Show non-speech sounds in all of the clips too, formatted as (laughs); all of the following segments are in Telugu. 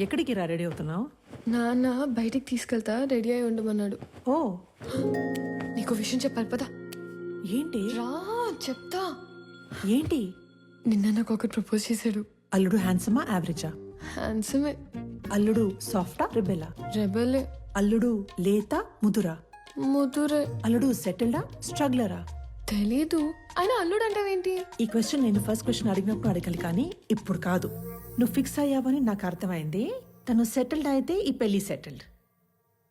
ఎక్కడికి రా రెడీ అవుతున్నావు? నాన్న బయటికి తీసుకెళ్తా రెడీ అయి ఉండమన్నాడు. ఓ. నీకు విషయం చెప్పాలి పదా. ఏంటి? రా చెప్తా. ఏంటి? నిన్న నాకు ఒకటి ప్రపోజ్ చేశాడు. అల్లుడు హ్యాండ్సమా యావరేజా? హ్యాండ్సమే. అల్లుడు సాఫ్టా రిబెలా? రెబలే. అల్లుడు లేత ముదురా? ముదురే. అల్లుడు సెటిల్డా స్ట్రగ్లరా? తెలీదు. ఆయన అల్లుడు అంటావేంటి? ఈ క్వశ్చన్ నేను ఫస్ట్ క్వశ్చన్ అడిగినప్పుడు అడగాలి కానీ ఇప్పుడు కాదు. నువ్వు ఫిక్స్ అయ్యావని నాకు అర్థమైంది. తను సెటిల్డ్ అయితే ఈ పెళ్ళి సెటిల్డ్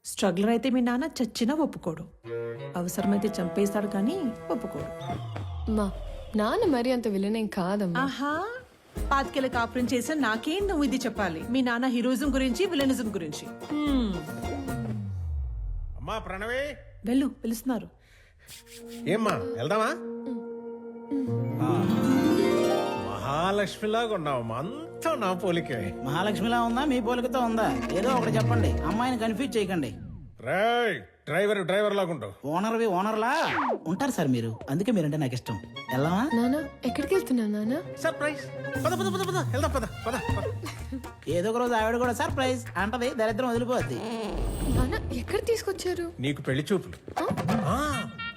స్ట్రగ్లర్ అయితే మీ నాన్న చచ్చినా ఒప్పుకోడు. అవసరమైతే చంపేస్తాడు కానీ ఒప్పుకోడు. మా నాన్న మరి అంత విలనేం కాదమ్మా. ఆహా పాతికేళ్ళ కాపురం చేసా నాకేం నువ్వు ఇది చెప్పాలి? మీ నాన్న హీరోయిజం గురించి విలనిజం గురించి. అమ్మా ప్రణవి. వెళ్ళు పిలుస్తున్నారు. ఏమ్మా వెళ్దామా? ఆ. మహాలక్ష్మిలాగా ఉన్నావమ్మా అంతా నా పోలికే. మహాలక్ష్మిలా ఉందా? మీ పోలికతో ఉందా? ఏదో ఒకటి చెప్పండి. అమ్మాయిని కన్ఫ్యూజ్ చేయకండి. రేయ్ డ్రైవర్ డ్రైవర్ లాగుంటావు ఓనర్వి ఓనర్లా? ఉంటారు సార్ మీరు. అందుకే మీరంటే నాకు ఇష్టం. వెళ్ళామా నాన్న ఎక్కడికి వెళ్తున్నా నాన్న సర్ప్రైజ్. పద పద పద పద. వెళ్దాం పద పద పద. ఏదో ఒక రోజు ఆవిడ కూడా సర్ప్రైజ్. అంటది దరిద్రం వదిలిపోద్ది. నాన్న ఎక్కడ తీసుకొచ్చారు? నీకు పెళ్ళి చూపులు. ఆ,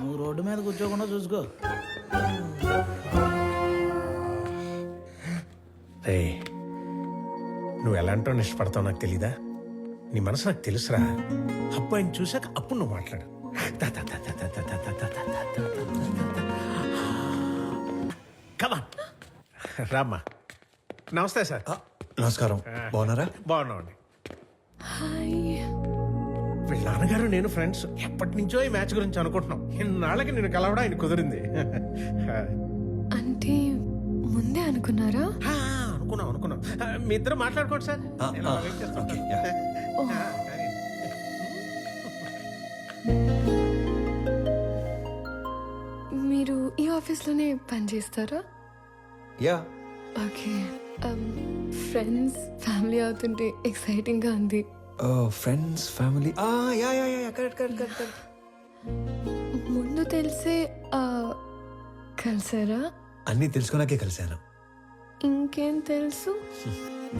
నువ్వు రోడ్డు మీద కూర్చోకుండా చూసుకో నువ్వు ఎలాంటో ఇష్టపడతావు నాకు తెలీదా నీ మనసు నాకు తెలుసురా అబ్బాయిని చూశాక అప్పుడు నువ్వు మాట్లాడు రామ్మా నమస్తే సార్ నమస్కారం బాగున్నారా బాగున్నామండి నాన్నగారు నేను ఫ్రెండ్స్. ఎప్పటి నుంచో ఈ మ్యాచ్ గురించి అనుకుంటున్నాం. ఇన్నాళ్ళకి నేను కలవడం ఆయన కుదిరింది. అంటే ముందే అనుకున్నారా? ఆ, అనుకున్నాం అనుకున్నాం. ఆ, మీ ఇద్దరు మాట్లాడుకోండి సార్. నేను అలా వెయిట్ చేస్తాను. ఆ, మీరు ఈ ఆఫీస్లోనే పనిచేస్తారా యా. ఓకే. ఫ్రెండ్స్ ఫ్యామిలీ అవుతుంటే ఎక్సైటింగ్గా ఉంది. Friends family ya ya ya correct correct correct ముందు తెలిసే ఆ, కలిసారా? అన్నీ తెలుసుకున్నాకే కలిశాను. ఇంకేం తెలుసు?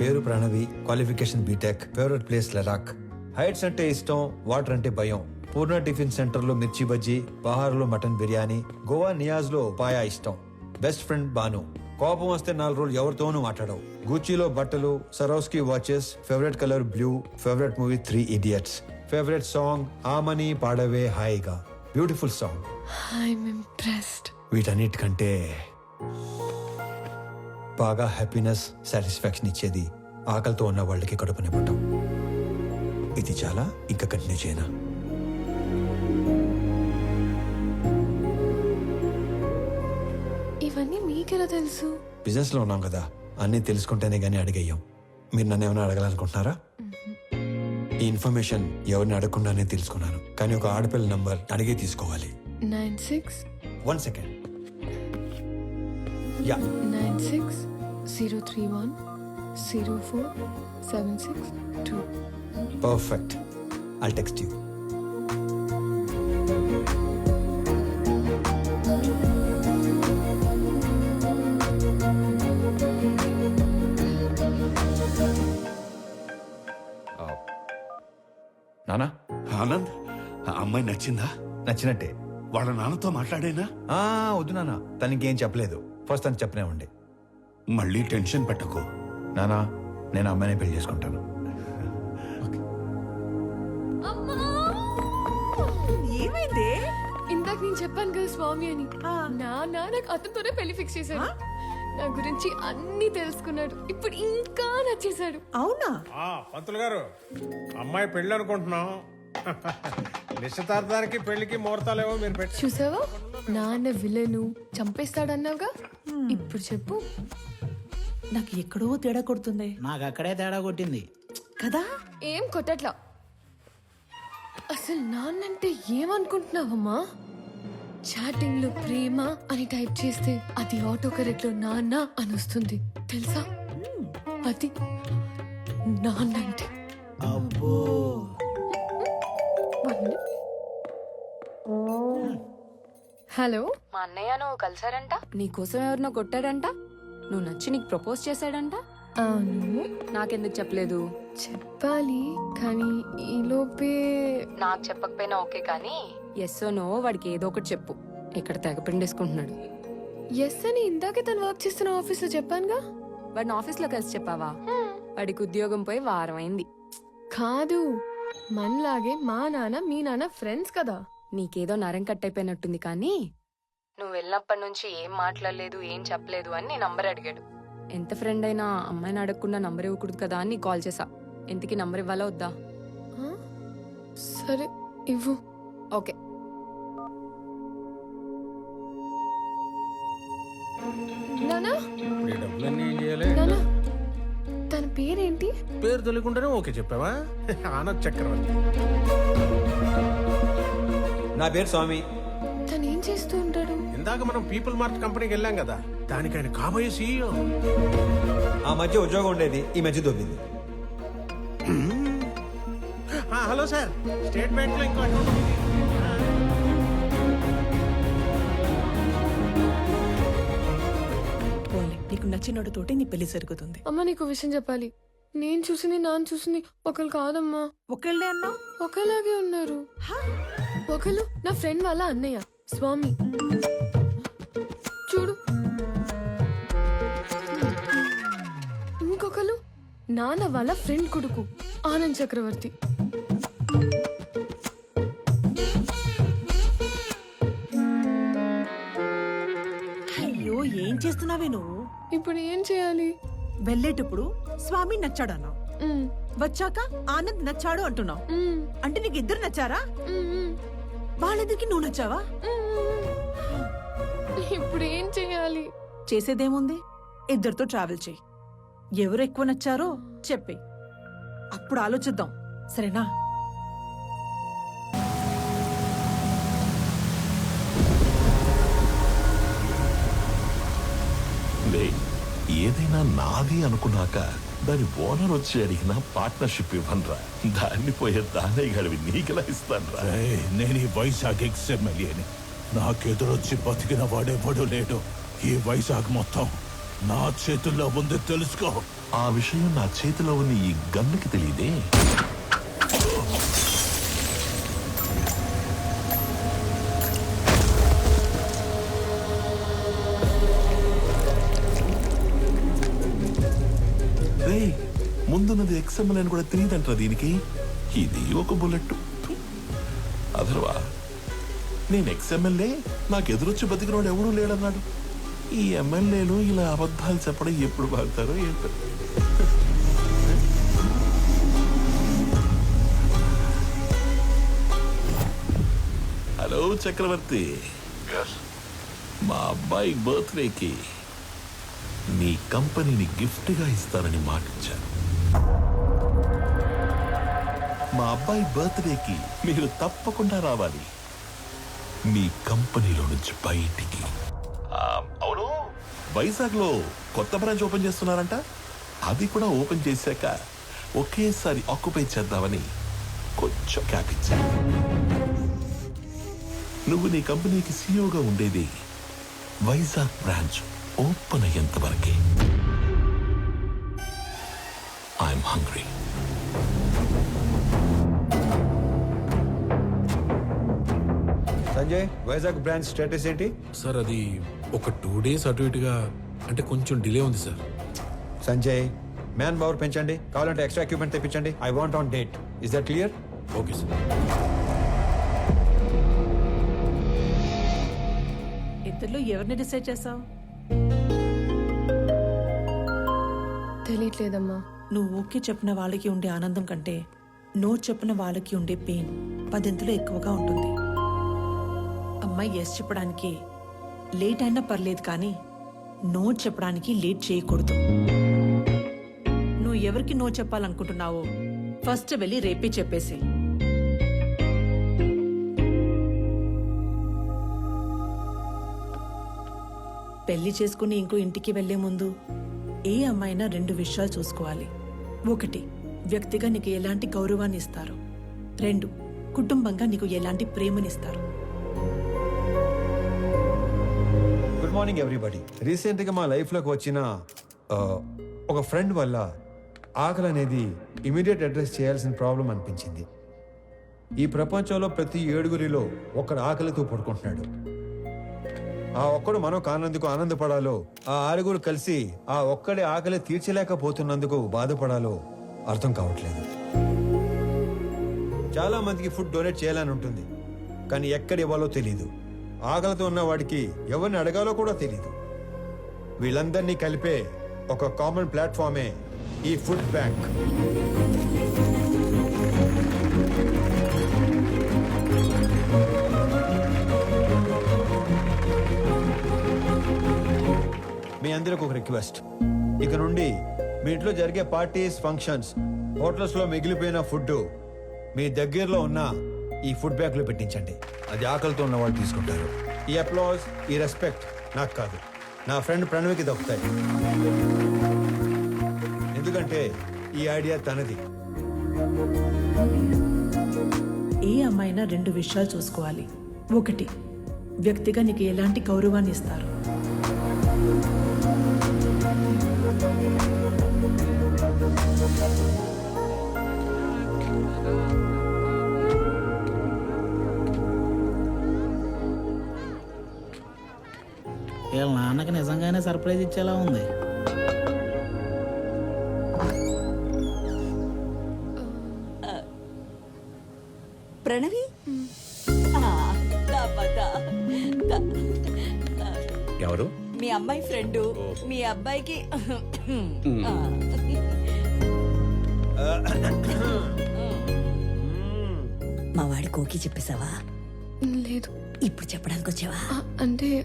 పేరు Pranavi qualification B Tech favourite place Ladakh heights అంటే ఇష్టం వాటర్ అంటే భయం. పూర్ణ టిఫిన్ సెంటర్లో మిర్చి బజ్జీ బహార్లో మటన్ బిర్యానీ గోవా నియాజ్లో పాయా ఇష్టం. Best friend Banu. కోపం వస్తే నాలుగు రోజులు ఎవరితోనూ మాట్లాడవు. గూచీలో బట్టలు Swarovski watches favourite colour blue favourite movie three idiots favourite song Amani పాడవే హాయిగా. బ్యూటిఫుల్ సాంగ్ ఐఎమ్ ఇంప్రెస్డ్ వీటన్నిటికంటే బాగా హ్యాపీనెస్ సాటిస్ఫాక్షన్ ఇచ్చేది ఆకలితో ఉన్న వాళ్ళకి కడుపు నింపటం. ఇది చాలా ఇంకా కంటిన్యూ చేయనా ఇవన్నీ మీకెలా తెలుసు? బిజినెస్లో ఉన్నాం కదా. అన్నీ తెలుసుకుంటేనే గానీ అడిగేయం. మీరు నన్ను ఏమైనా అడగాలనుకుంటున్నారా? ఈ ఇన్ఫర్మేషన్ ఎవరిని అడగకుండానే తెలుసుకున్నాను. కానీ ఒక ఆడపిల్ల నంబర్ అడిగే తీసుకోవాలి. Nine six one second ya. Nine six zero three one zero four seven six two. Perfect I'll text you నచ్చిందా? నచ్చినట్టే. వాళ్ళ నాన్నతో మాట్లాడేనా? ఆ, వద్దు నాన్న. తనకి ఏం చెప్పలేదు. ఫస్ట్ తను చెప్పనే ఉండే. మళ్ళీ టెన్షన్ పెట్టకు. నానా నేను ఆ అమ్మాయిని పెళ్ళి చేసుకుంటాను. ఏమైంది? ఇందాక నేను చెప్పాను కదా స్వామి అని. నా నాకు అతనితోనే పెళ్ళి ఫిక్స్ చేశాడు. నా గురించి అన్ని తెలుసుకున్నాడు. ఇప్పుడు ఇంకా నచ్చేశాడు. అవునా? ఆ, పంతులు గారు అమ్మాయి పెళ్ళి అనుకుంటున్నాం (laughs) నిశ్చితార్థానికి పెళ్ళికి ముహూర్తాలేవో మీరు పెట్టి చూసావా? నాన్న విలను చంపేస్తాడన్నావుగా? ఇప్పుడు చెప్పు. నాకు ఎక్కడో తేడా కొడుతుంది. నాకు అక్కడే తేడా కొట్టింది. కదా? ఏం కొట్టట్లా? అసలు నాన్నంటే ఏమనుకుంటున్నావమ్మా? చాటింగ్లో ప్రేమ అని టైప్ చేస్తే అది ఆటో కరెక్ట్లో నాన్న అని వస్తుంది. తెలుసా? అది నాన్నంటే. అబ్బో. హలో? మా అన్నయ్య నువ్వు కలిసారంట? నీకోసం ఎవరినో కొట్టాడంట? నువ్వు నచ్చి నీకు ప్రపోజ్ చేశాడంట? అవును. నాకెందుకు చెప్పలేదు? చెప్పాలి కానీ ఈలోపే నాకు చెప్పకపోయినా ఓకే కానీ? ఎస్ నో వాడికి ఏదో ఒకటి చెప్పు. ఇక్కడ తెగ పిండేసుకుంటున్నాడు. ఎస్ అని ఇందాకే తను వర్క్ చేస్తున్న ఆఫీస్లో చెప్పానుగా? వాడిని ఆఫీస్లో కలిసి చెప్పావా? వాడికి ఉద్యోగం పోయి వారం అయింది. కాదు. మనలాగే మా నాన్న మీ నాన్న ఫ్రెండ్స్ కదా. నీకేదో నరం కట్టయిపోయినట్టుంది కానీ నువ్వు వెళ్ళినప్పటి నుంచి ఏం మాట్లాడలేదు ఏం చెప్పలేదు అని నీ నంబర్ అడిగాడు. ఎంత ఫ్రెండ్ అయినా అమ్మాయిని అడగకుండా నంబర్ ఇవ్వకూడదు కదా అని కాల్ చేసా ఎంతకి నంబర్ ఇవ్వాలా వద్దా? సరే ఇవ్వు. ఓకే. నానా డబ్బులన్నీ చేయాలి నానా పేరేంటి? పేరు తెలియకుండానే ఓకే చెప్పావా? ఆనంద్ చక్రవర్తి. నా పేరు స్వామి. తను ఏం చేస్తూ ఉంటాడు? ఇందాక మనం పీపుల్ మార్ట్ కంపెనీకి వెళ్ళాం కదా దానికి ఆయన కాబోయే సీఈఓ ఆ మధ్య ఉద్యోగం ఉండేది ఈ మధ్య దొబ్బింది. హలో సార్ స్టేట్ బ్యాంక్లో ఇంకో అకౌంట్ ఉంది. నీకు నచ్చినోడితోటి నీ పెళ్ళి జరుగుతుంది. అమ్మ నీకు విషయం చెప్పాలి. నేను చూసింది నాన్న చూసింది ఒకరు కాదమ్మా. ఒకళ్ళే అన్నావు ఒకలాగే ఉన్నారు. ఒకరు నా ఫ్రెండ్ వాళ్ళ అన్నయ్య స్వామి. చూడు. ఇంకొకరు నాన్న వాళ్ళ ఫ్రెండ్ కొడుకు ఆనంద్ చక్రవర్తి. అయ్యో ఏం చేస్తున్నావే నువ్వు? ఇప్పుడు ఏం చేయాలి? వెళ్ళేటప్పుడు స్వామి నచ్చాడు అన్నావు వచ్చాక ఆనంద్ నచ్చాడు అంటున్నావు. అంటే నీకు ఇద్దరు నచ్చారా? ఉమ్, వాళ్ళిద్దరికి నువ్వు నచ్చావా. ఇప్పుడు ఏం చేయాలి? చేసేదేముంది? ఇద్దరితో ట్రావెల్ చేయి. ఎవరు ఎక్కువ నచ్చారో చెప్పే అప్పుడు ఆలోచిద్దాం. సరేనా? ఏదైనా నాది అనుకున్నాక దాని ఓనర్ వచ్చి అడిగిన పార్ట్నర్షిప్ ఇవ్వనరా. దాన్ని పోయే దానే గడివి నీకెలా ఇస్తానరా? నేను ఈ వైజాగ్ ఎక్స్ ఎమ్మెల్యేని నాకెదురొచ్చి బతికిన వాడెవడు లేడు. ఈ వైజాగ్ మొత్తం నా చేతుల్లో ఉంది తెలుసుకో. ఆ విషయం నా చేతిలో ఉన్న ఈ గన్నుకి తెలియదే? ఎక్స్ఎంఎల్ అని కూడా తెలియదంటారా దీనికి. ఇది ఒక బుల్లెట్. అదర్వా నేను ఎక్స్ఎమ్మెల్యే నాకు ఎదురొచ్చి బతికినోడు ఎవడూ లేడన్నాడు. ఈ ఎమ్మెల్యేలు ఇలా అబద్ధాలు చెప్పడం ఎప్పుడు బాగుతారో ఏంటో. హలో చక్రవర్తి. మా అబ్బాయి బర్త్డేకి నీ కంపెనీని గిఫ్ట్గా ఇస్తానని మాటిచ్చాను. మా అబ్బాయి బర్త్డేకి మీరు తప్పకుండా రావాలి. మీ కంపెనీలో నుంచి బయటికి. అవును. వైజాగ్లో కొత్త బ్రాంచ్ ఓపెన్ చేస్తున్నారంట. అది కూడా ఓపెన్ చేశాక ఒకేసారి ఆక్యుపై చేద్దామని కొంచెం క్యాప్ ఇచ్చా. నువ్వు నీ కంపెనీకి సీఈఓగా ఉండేది వైజాగ్ బ్రాంచ్ ఓపెన్ అయ్యేంత వరకే. I'm hungry. Sanjay Vizag branch status ఏంటి? సార్ అది ఒక టూ డేస్ అటు ఇటుగా అంటే కొంచెం డిలే ఉంది సార్. సంజయ్ మ్యాన్ పవర్ పెంచండి. కావాలంటే extra equipment తెప్పించండి. I want on date. Is that clear? Okay sir. ఇద్దరిలో ఎవరిని డిసైడ్ చేసావు? తెలియట్లేదమ్మా నువ్వు ఓకే చెప్పిన వాళ్ళకి ఉండే ఆనందం కంటే నో చెప్పిన వాళ్ళకి ఉండే పెయిన్ పదింతలో ఎక్కువగా ఉంటుంది. అమ్మాయి ఎస్ చెప్పడానికి లేట్ అయినా పర్లేదు కానీ నో చెప్పడానికి లేట్ చేయకూడదు. నువ్వు ఎవరికి నో చెప్పాలనుకుంటున్నావో ఫస్ట్ వెళ్ళి రేపే చెప్పేసి. పెళ్ళి చేసుకుని ఇంకో ఇంటికి వెళ్ళే ముందు ఏ అమ్మాయినా రెండు విషయాలు చూసుకోవాలి. ఒకటి వ్యక్తిగా నీకు ఎలాంటి గౌరవాన్ని ఇస్తారు? రెండు కుటుంబంగా నీకు ఎలాంటి ప్రేమనిస్తారు గుడ్ మార్నింగ్ ఎవ్రీబడి రీసెంట్గా మా లైఫ్లోకి వచ్చిన ఒక ఫ్రెండ్ వల్ల ఆకలి అనేది ఇమీడియట్ అడ్రస్ చేయాల్సిన ప్రాబ్లం అనిపించింది. ఈ ప్రపంచంలో ప్రతి ఏడుగురిలో ఒకడు ఆకలితో పడుకుంటున్నాడు. ఆ ఒక్కడు మనం కానందుకు ఆనందపడాలో ఆ ఆరుగురు కలిసి ఆ ఒక్కడి ఆకలి తీర్చలేకపోతున్నందుకు బాధపడాలో అర్థం కావట్లేదు. చాలా మందికి ఫుడ్ డొనేట్ చేయాలని ఉంటుంది కానీ ఎక్కడ ఇవ్వాలో తెలియదు ఆకలితో ఉన్న వాడికి ఎవరిని అడగాలో కూడా తెలియదు వీళ్ళందరినీ కలిపే ఒక కామన్ ప్లాట్ఫామే ఈ ఫుడ్ బ్యాంక్ మీ అందరికి ఒక రిక్వెస్ట్ ఇక నుండి మీ ఇంట్లో జరిగే పార్టీస్ ఫంక్షన్స్ హోటల్స్లో మిగిలిపోయిన ఫుడ్ మీ దగ్గరలో ఉన్న ఈ ఫుడ్ బ్యాగ్లో పెట్టించండి. అది ఆకలితో ఉన్న వాళ్ళు తీసుకుంటారు. ఈ అప్లాజ్ ఈ రెస్పెక్ట్ నాకు కాదు. నా ఫ్రెండ్ ప్రణవికి దొక్కుతాయి ఎందుకంటే ఈ ఐడియా తనది. ఏ అమ్మాయినా రెండు విషయాలు చూసుకోవాలి. ఒకటి వ్యక్తిగా నీకు ఎలాంటి గౌరవాన్ని ఇస్తారు? వీళ్ళ నాన్నకి నిజంగానే సర్ప్రైజ్ ఇచ్చేలా ఉంది. ప్రణవి. ఎవరు? మీ అమ్మాయి ఫ్రెండ్. మీ అబ్బాయికి. ఆ. మా వాడి కోకి చెప్పేశావా? లేదు. ఇప్పుడు చెప్పడానికి వచ్చావా అంటే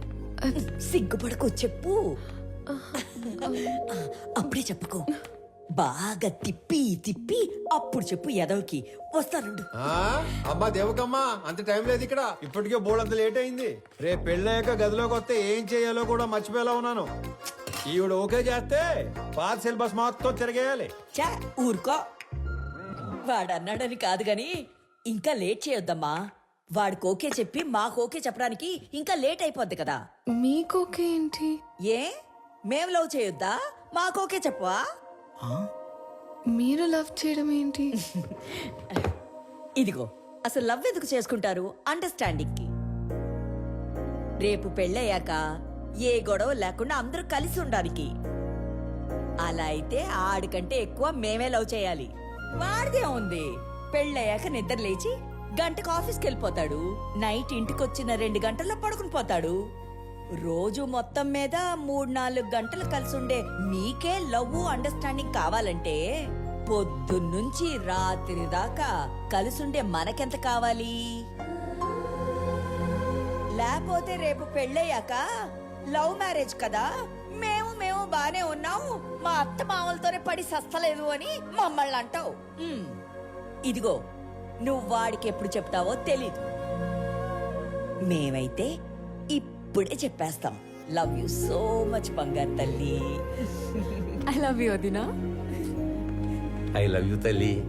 సిగ్గుపడకు చెప్పు. అప్పుడే చెప్పుకో. బాగా తిప్పి తిప్పి అప్పుడు చెప్పు ఎదవకి వస్తానుండు అమ్మా దేవకమ్మా అంత టైం లేదు ఇక్కడ. ఇప్పటికే బోర్డు అంత లేట్ అయింది. రేపు పెళ్ళాక గదిలోకి వస్తే ఏం చేయాలో కూడా మర్చిపోయేలా ఉన్నాను. ఈవిడ ఓకే చేస్తే పాత సిలబస్ మొత్తం తిరగేయాలి. చా ఊరుకో. వాడన్నాడని కాదు గాని ఇంకా లేట్ చేయొద్దమ్మా. వాడికి ఓకే చెప్పి మాకు ఓకే చెప్పడానికి ఇంకా లేట్ అయిపోద్ది కదా. మీకోకే ఏంటి? ఏ? మేం లవ్ చేయొద్దా? మాకు ఓకే చెప్పవా మీరు లవ్ చేయడం ఏంటి? ఇదిగో అసలు లవ్ ఎందుకు చేసుకుంటారు? అండర్స్టాండింగ్కి రేపు పెళ్ళయ్యాక ఏ గొడవ లేకుండా అందరూ కలిసి ఉండడానికి అలా అయితే ఆడికంటే ఎక్కువ మేమే లవ్ చేయాలి. వాడిదే ఉంది. పెళ్ళయ్యాక నిద్ర లేచి గంటకు ఆఫీస్కి వెళ్ళిపోతాడు నైట్ ఇంటికొచ్చిన రెండు గంటల్లో పడుకుని పోతాడు. రోజు మొత్తం మీద మూడు నాలుగు గంటలు కలిసి ఉండే మీకే లవ్ అండర్స్టాండింగ్ కావాలంటే పొద్దున్నుంచి రాత్రి దాకా కలిసుండే మనకెంత కావాలి? లేకపోతే రేపు పెళ్ళయ్యాక లవ్ మ్యారేజ్ కదా? మేము మేము బానే ఉన్నాం మా అత్త మామలతోనే పడి సస్తలేదు అని మమ్మల్ని అంటావు. ఇదిగో నువ్వు వాడికి ఎప్పుడు చెప్తావో తెలీదు. మేమైతే ఇప్పుడే చెప్పేస్తాం. లవ్ యు సో మచ్ బంగారు తల్లి. ఐ లవ్ యూ వదినా. ఐ లవ్ యూ తల్లి.